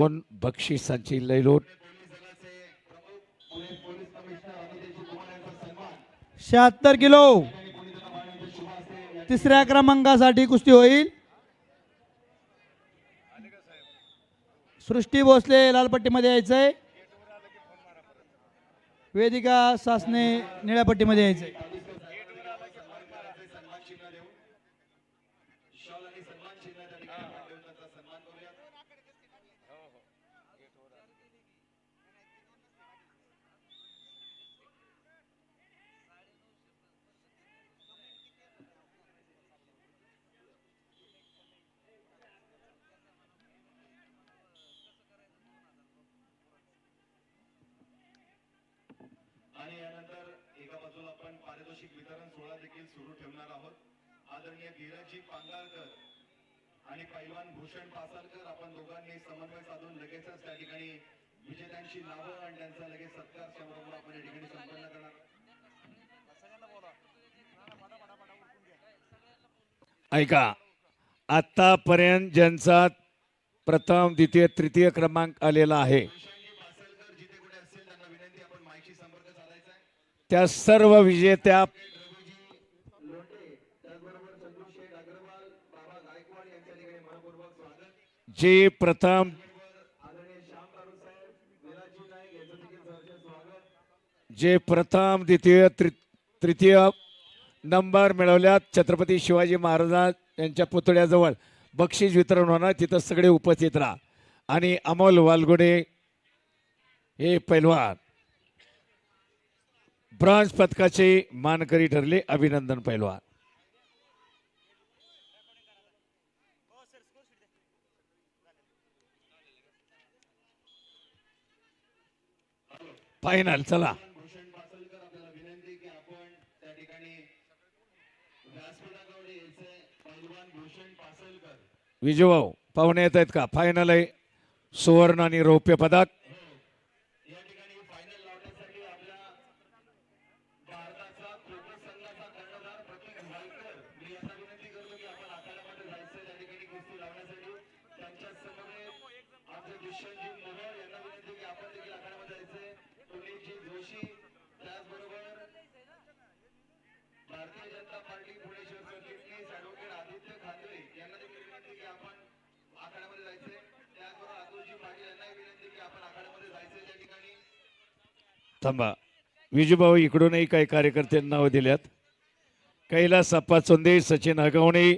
दोन बक्षिसांची लयलोट? शहात्तर किलो. तिसऱ्या क्रमांकासाठी कुस्ती होईल. सृष्टी भोसले लालपट्टीमध्ये यायचंय. वेदिका सासने निळ्या पट्टीमध्ये यायचंय. यानंतर एका बाजूला आपण पारितोषिक वितरण सोहळा देखील सुरू ठेवणार आहोत. आदरणीय धीरजजी पांगारकर आणि पैलवान भूषण पासारकर आपण दोघांनी समन्वय साधून लगेचच त्या ठिकाणी विजेत्यांची नावं आणि त्यांचा लगेच सत्कार समारंभ आपण या ठिकाणी संपन्न करणार ऐका आतापर्यंत ज्यांचा प्रथम द्वितीय तृतीय क्रमांक आलेला आहे त्या सर्व विजेत्या जे प्रथम जे प्रथम द्वितीय तृतीय नंबर मिळवल्यात छत्रपती शिवाजी महाराज यांच्या पुतळ्याजवळ. बक्षीस वितरण होणार तिथं सगळे उपस्थित राहा. आणि अमोल वालगुडे हे पैलवान. ब्रॉन्झ पदकाचे मानकरी ठरले अभिनंदन पैलवान. फायनल चला. विजय भाऊ पाहुणे येत आहेत का? फायनल आहे. सुवर्ण आणि रौप्य पदक या ठिकाणी फायनल लावण्यासाठी आपल्या भारताचा खो खो संघाचा कर्णधार प्रतीक वालकर मी यांना विनंती करतो की आपण आखाड्यामध्ये जायचंय त्या ठिकाणी कुस्ती लावण्यासाठी त्यांच्या समवेत आपले दुष्यंतजी मोहोळ यांना विनंती की आपण देखील आखाड्यामध्ये जायचंय टोनीजी जोशी त्याचबरोबर भारतीय जनता पार्टी पुणे शहर सरचिटणीस ऍडव्होकेट आदित्य खांदवे यांना देखील विनंती की आपण आखाड्यामध्ये जायचंय त्याचबरोबर अतुलजी पाटील यांनाही विनंती की आपण आखाड्यामध्ये जायचंय त्या ठिकाणी थांबा. विजूभाऊ इकडूनही काही कार्यकर्त्यांना नावं दिल्यात. कैलास अप्पा चोंदे सचिन हगवणे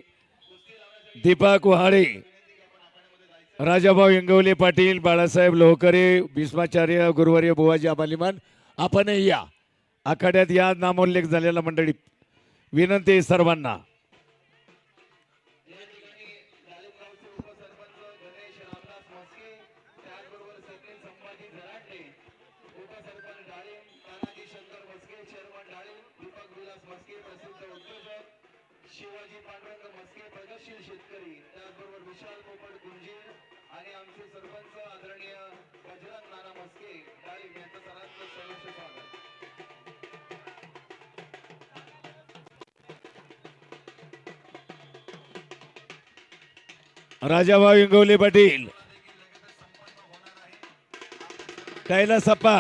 दीपा कुहाळे राजाभाऊ इंगवले पाटील बाळासाहेब लोहकरे भीष्माचार्य गुरुवर्य बुवाजी आबालिमान आपणही या. आखाड्यात या नामोल्लेख झालेला मंडळी. विनंती सर्वांना. रामदास त्याचबरोबर सचिन संभाजी झराटे उपसरपंच डाळिंब तानाजी शंकर मस्के चेअरमन डाळिंब दीपक विलास मस्के प्रसिद्ध उद्योजक शिवाजी पांडुरंग मस्के प्रगतशील शेतकरी त्याचबरोबर विशाल पोपट गुंजीर आणि आमचे सरपंच आदरणीय गजरंग नाना मस्के डाळिंब यांचं सर्वांचं सहर्ष स्वागत. राजाभाऊ इंगवले पाटील कैलास अप्पा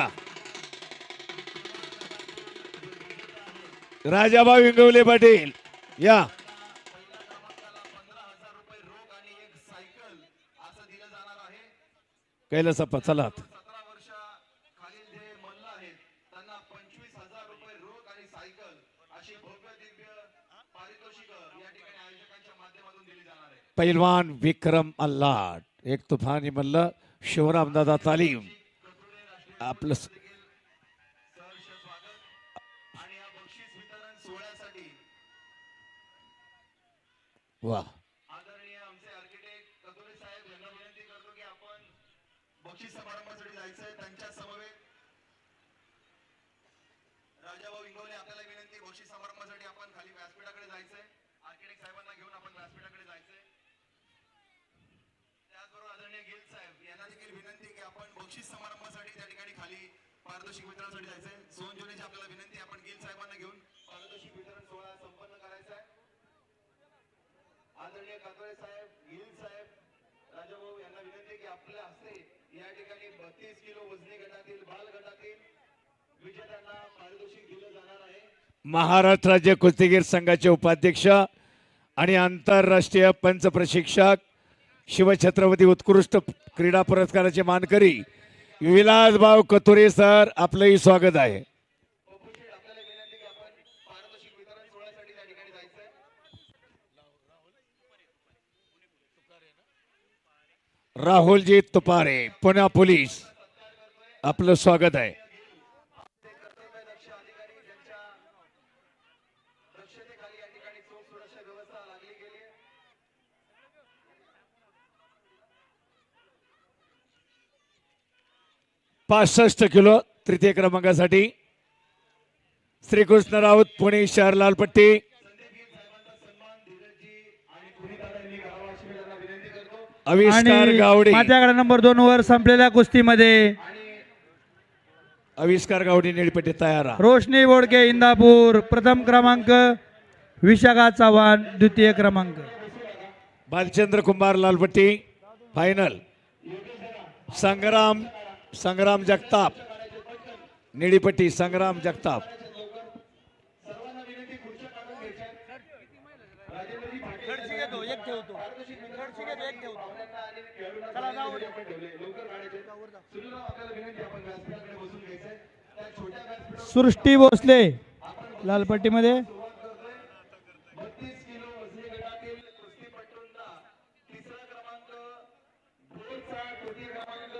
राजाभाऊ इंगवले पाटील या. पंधरा कैलास अप्पा चला पैलवान विक्रम अल्लाट एक तुफानी मल्ल शिवरामदादा तालीम. सोहळ्यासाठी वा. आदरणीय आमचे आर्किटेक्ट कदोरे साहेब यांना विनंती करतो की आपण बक्षीस समारंभासाठी जायचंय. त्यांच्या समवेत राजाभाऊ इंगवले आपल्याला विनंती बक्षीस समारंभासाठी आपण खाली व्यासपीठाकडे जायचंय आर्किटेक्ट साहेबांना घेऊन आपण व्यासपीठाकडे जायचंय त्याचबरोबर आदरणीय गिल साहेब यांना देखील विनंती की आपण बक्षीस समारंभासाठी त्या ठिकाणी खाली पारितोषिक वितरणासाठी जायचंय. सोन जुनेची आपल्याला विनंती आपण गिल साहेबांना घेऊन पारितोषिक वितरण सोहळा संपन्न करायचा आहे. आदरणीय कातोळे साहेब गिल साहेब राजाभाऊ यांना विनंती की आपल्या हस्ते या ठिकाणी बत्तीस किलो वजनी गटातील बाल गटातील विजेत्यांना पारितोषिक दिलं जाणार आहे. महाराष्ट्र राज्य कुस्तीगीर संघाचे उपाध्यक्ष आणि आंतरराष्ट्रीय पंच प्रशिक्षक शिवछत्रपती उत्कृष्ट क्रीडा पुरस्काराचे मानकरी विलासभाऊ कतुरे सर आपलंही स्वागत आहे. राहुलजी तुपारे पुणे पोलीस आपलं स्वागत आहे कर्तव्यदक्ष अधिकारी ज्यांच्या दक्षतेखाली या ठिकाणी चोख सुरक्षा व्यवस्था लागली गेली आहे पासष्ट किलो तृतीय क्रमांकासाठी श्रीकृष्ण राऊत पुणे शहर लालपट्टी. आविष्कार आणि गावडे. माझ्याकडे नंबर दोन वर संपलेल्या कुस्तीमध्ये आविष्कार गावडे निळपट्टी तयार. रोशनी बोडके इंदापूर प्रथम क्रमांक विशाखा चव्हाण द्वितीय क्रमांक. भालचंद्र कुंभार लालपट्टी फायनल. संग्राम संग्राम जगताप निळीपट्टी संग्राम जगताप. सृष्टी भोसले लालपट्टीमध्ये.